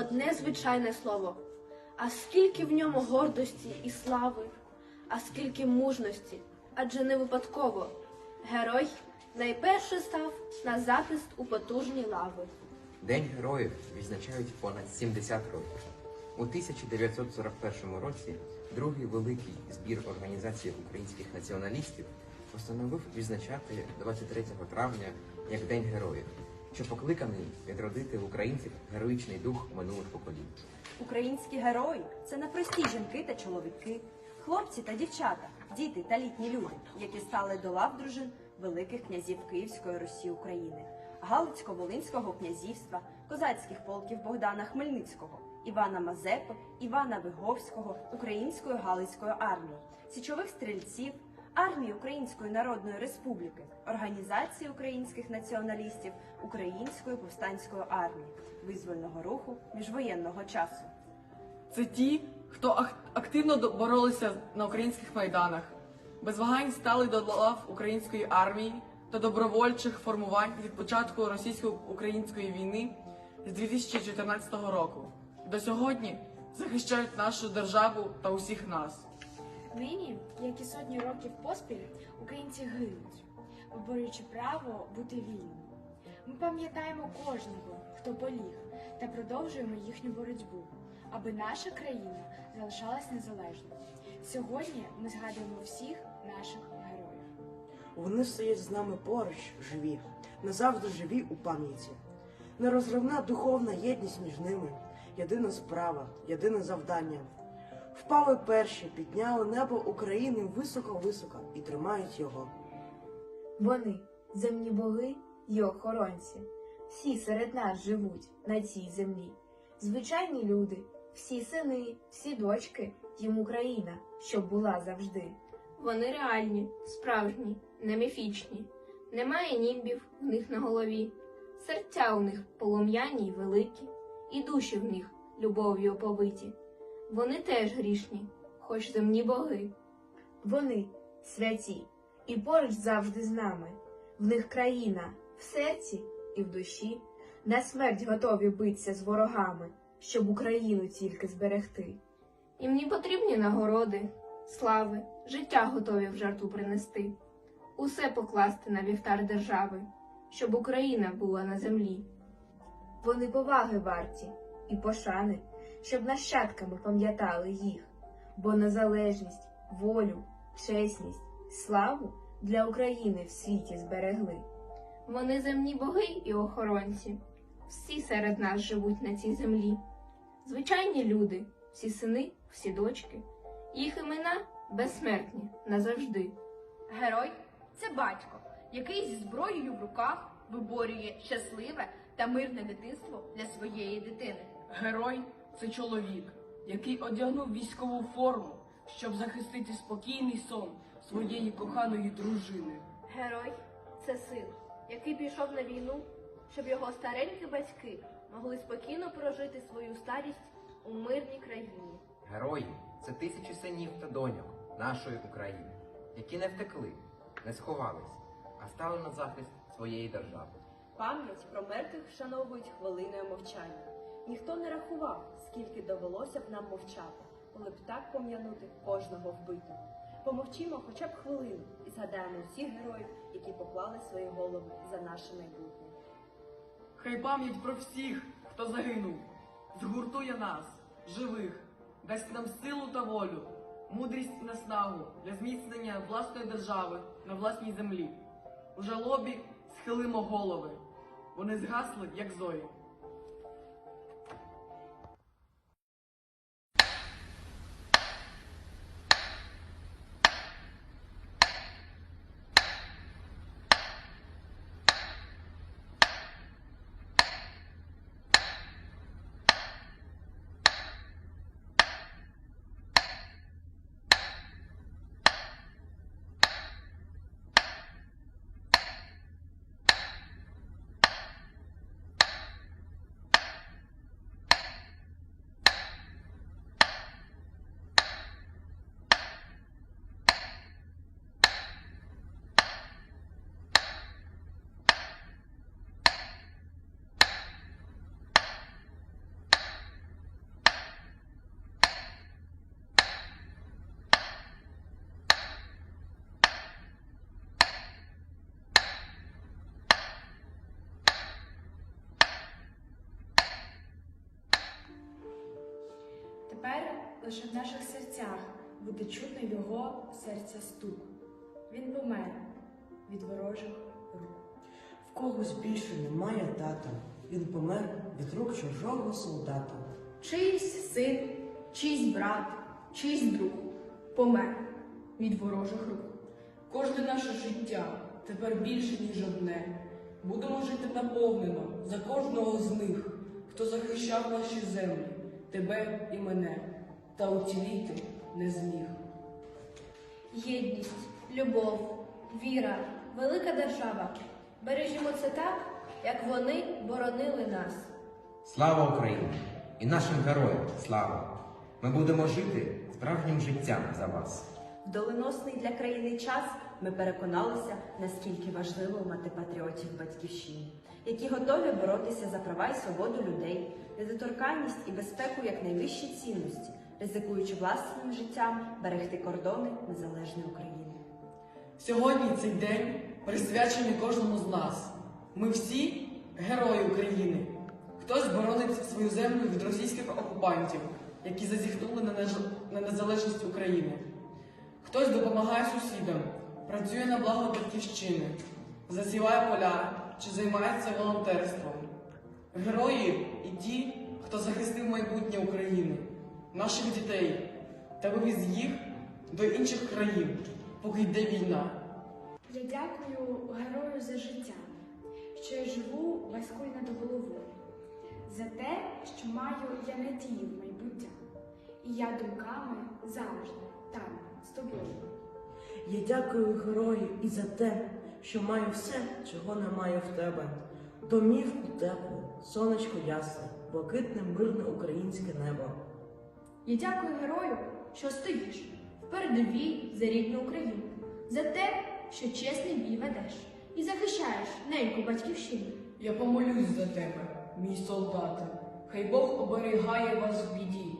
одне звичайне слово. А скільки в ньому гордості і слави, а скільки мужності, адже не випадково. Герой найперше став на захист у потужні лави. День героїв відзначають понад 70 років. У 1941 році другий великий збір Організації українських націоналістів постановив відзначати 23 травня як День героїв, що покликаний відродити в українців героїчний дух минулих поколінь. Українські герої це не прості жінки та чоловіки, хлопці та дівчата, діти та літні люди, які стали до лав дружин великих князів Київської Русі України, Галицько-Волинського князівства, козацьких полків Богдана Хмельницького, Івана Мазепи, Івана Виговського, Української Галицької армії, січових стрільців, армії Української Народної Республіки, Організації українських націоналістів, Української повстанської армії, визвольного руху міжвоєнного часу. Це ті, хто активно боролися на українських майданах, без вагань стали до лав української армії та добровольчих формувань від початку російсько-української війни з 2014 року. До сьогодні захищають нашу державу та усіх нас. Нині, як і сотні років поспіль, українці гинуть, виборюючи право бути вільними. Ми пам'ятаємо кожного, хто поліг, та продовжуємо їхню боротьбу, аби наша країна залишалась незалежною. Сьогодні ми згадуємо всіх наших героїв. Вони стоять з нами поруч, живі, назавжди живі у пам'яті. Нерозривна духовна єдність між ними, єдина справа, єдине завдання. Впали перші, підняли небо України високо-високо і тримають його. Вони, земні боги й охоронці, всі серед нас живуть на цій землі. Звичайні люди, всі сини, всі дочки, їм Україна, щоб була завжди. Вони реальні, справжні, не міфічні. Немає німбів в них на голові. Серця у них полум'яні й великі, і душі в них любов'ю оповиті. Вони теж грішні, хоч земні боги. Вони святі і поруч завжди з нами. В них країна в серці і в душі. На смерть готові битися з ворогами, щоб Україну тільки зберегти. Їм не потрібні нагороди, слави, життя готові в жертву принести, усе покласти на вівтар держави, щоб Україна була на землі. Вони поваги варті і пошани, щоб нащадками пам'ятали їх, бо незалежність, волю, чесність, славу для України в світі зберегли. Вони земні боги і охоронці. Всі серед нас живуть на цій землі. Звичайні люди, всі сини, всі дочки. Їх імена безсмертні назавжди. Герой це батько, який зі зброєю в руках виборює щасливе та мирне дитинство для своєї дитини. Герой це чоловік, який одягнув військову форму, щоб захистити спокійний сон своєї коханої дружини. Герой це син, який пішов на війну, щоб його старенькі батьки могли спокійно прожити свою старість у мирній країні. Герої це тисячі синів та доньок нашої України, які не втекли, не сховались, а стали на захист своєї держави. Пам'ять про мертвих вшановують хвилиною мовчання. Ніхто не рахував, скільки довелося б нам мовчати, коли б так пом'янути кожного вбитого. Помовчимо хоча б хвилину і згадаємо всіх героїв, які поклали свої голови за наше майбутнє. Хай пам'ять про всіх, хто загинув, згуртує нас, живих, дасть нам силу та волю, мудрість і наснагу для зміцнення власної держави на власній землі. У жалобі схилимо голови. Вони згасли, як зорі. Лише в наших серцях буде чутно його серця стук. Він помер від ворожих рук. В когось більше немає тата. Він помер від рук чужого солдата. Чийсь син, чийсь брат, чийсь друг помер від ворожих рук. Кожне наше життя тепер більше, ніж одне. Будемо жити наповнено за кожного з них, хто захищав наші землі, тебе і мене, та уціліти не зміг. Єдність, любов, віра, велика держава. Бережімо це так, як вони боронили нас. Слава Україні! І нашим героям слава! Ми будемо жити справжнім життям за вас. В доленосний для країни час ми переконалися, наскільки важливо мати патріотів батьківщини, які готові боротися за права і свободу людей, недоторканність і безпеку як найвищі цінності, ризикуючи власним життям берегти кордони незалежної України. Сьогодні цей день присвячений кожному з нас. Ми всі герої України. Хтось боронить свою землю від російських окупантів, які зазіхнули на, на незалежність України. Хтось допомагає сусідам, працює на благо батьківщини, засіває поля чи займається волонтерством. Герої і ті, хто захистив майбутнє України, наших дітей та вивіз їх до інших країн, поки йде війна. Я дякую герою за життя, що я живу куль над головою, за те, що маю я надію в майбуття, і я думками завжди там з тобою. Я дякую герою і за те, що маю все, чого немає в тебе. Домівку теплу, сонечко ясне, блакитне мирне українське небо. Я дякую герою, що стоїш в передовій за рідну Україну, за те, що чесний бій ведеш і захищаєш неньку батьківщину. Я помолюсь за тебе, мій солдате. Хай Бог оберігає вас в біді,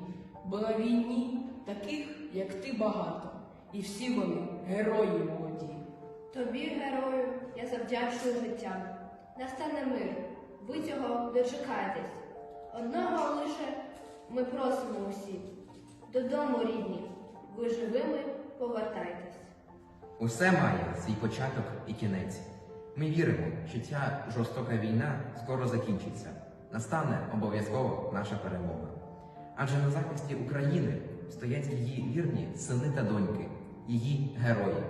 бо на війні таких, як ти, багато, і всі вони герої молоді. Тобі, герою, я завдячую життям. Настане мир, ви цього дочекаєтесь. Одного лише ми просимо усі. Додому, рідні, ви живими повертайтесь. Усе має свій початок і кінець. Ми віримо, що ця жорстока війна скоро закінчиться. Настане обов'язково наша перемога. Адже на захисті України стоять її вірні сини та доньки, її герої.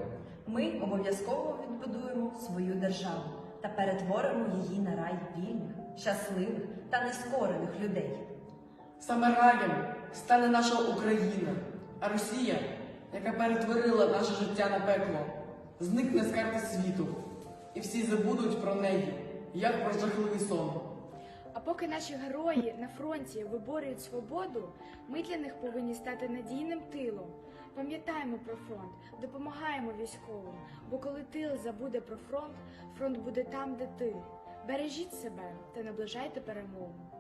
Ми обов'язково відбудуємо свою державу та перетворимо її на рай вільних, щасливих та нескорених людей. Саме раєм стане наша Україна, а Росія, яка перетворила наше життя на пекло, зникне з карти світу, і всі забудуть про неї, як про жахливий сон. А поки наші герої на фронті виборюють свободу, ми для них повинні стати надійним тилом. Пам'ятаємо про фронт, допомагаємо військовим, бо коли тил забуде про фронт, фронт буде там, де ти. Бережіть себе та наближайте перемогу.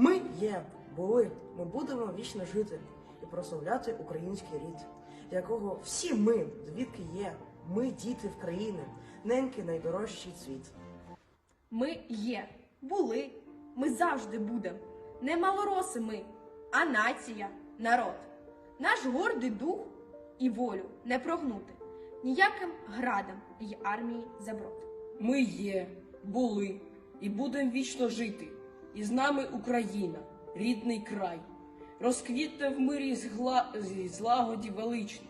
Ми є, були, ми будемо вічно жити і прославляти український рід, якого всі ми, звідки є, ми діти в країни, неньки найдорожчий цвіт. Ми є, були, ми завжди будем. Не малороси ми, а нація, народ. Наш гордий дух і волю не прогнути ніяким градам й армії заброд. Ми є, були і будемо вічно жити. І з нами Україна, рідний край, розквітне в мирі згла... злагоді велично,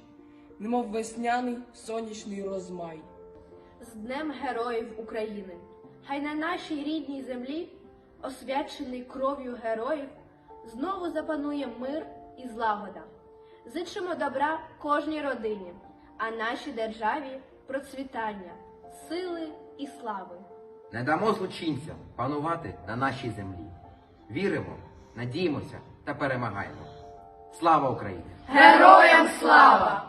немов весняний сонячний розмай. з Днем Героїв України. Хай на нашій рідній землі, освячений кров'ю героїв, знову запанує мир і злагода. Зичимо добра кожній родині, а нашій державі процвітання, сили і слави. Не дамо злочинцям панувати на нашій землі. Віримо, надіємося та перемагаємо. Слава Україні! Героям слава!